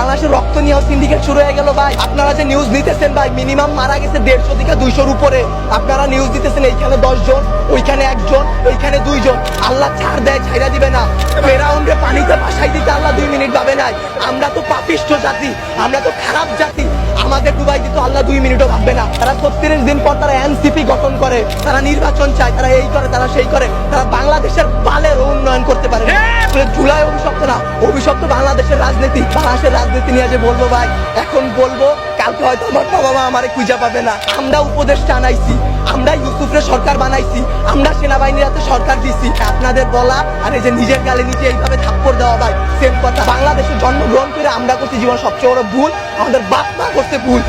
বাংলাদেশের রক্ত নিয়েও সিন্ডিকেট শুরু হয়ে গেল ভাই। আপনারা যে নিউজ নিতেছেন ভাই মিনিমাম মারা গেছে দেড়শো থেকে দুইশোর উপরে। আপনারা নিউজ দিতেছেন, এইখানে দশজন, ওইখানে একজন, ওইখানে দুইজন। আল্লাহ ছাড় দেয়, ছাইরা দিবে না। ফেরাউন্ডে পানিতে ভাসাই দিতে আল্লাহ দুই মিনিট পাবে নাই। আমরা তো পাপিষ্ঠ জাতি, আমরা তো খারাপ জাতি। আমাদের ডুবাই দিতে আল্লাহ দুই মিনিটও ভাববে না। তারা ছত্রিশ দিন পর তারা এনসিপি গঠন করে, তারা নির্বাচন চায়, তারা এই করে, তারা সেই করে। তারা বাংলাদেশের বালের উন্নয়ন করতে পারে। আসলে জুলাই অভিশপ্ত না, অভিশপ্ত বাংলাদেশের রাজনীতি। বাংলাদেশের রাজনীতি নিয়ে যে বলব ভাই, এখন বলব, কালকে হয়তো আমার বাবা মা আমারে খুঁজে পাবে না। আমরা উপদেশটা আনাইছি আমরা ইউসুফরে সরকার বানাইছি, আমরা সেনাবাহিনীর হাতে সরকার দিছি। আপনাদের বলা আর এই যে নিজের গালে নিজে এইভাবে থাপ্পড় দেওয়া ভাই সেম কথা। বাংলাদেশে জন্মগ্রহণ করে আমরা করছি জীবন সবচেয়ে বড় ভুল, আমাদের বাপ মা করতে ভুল।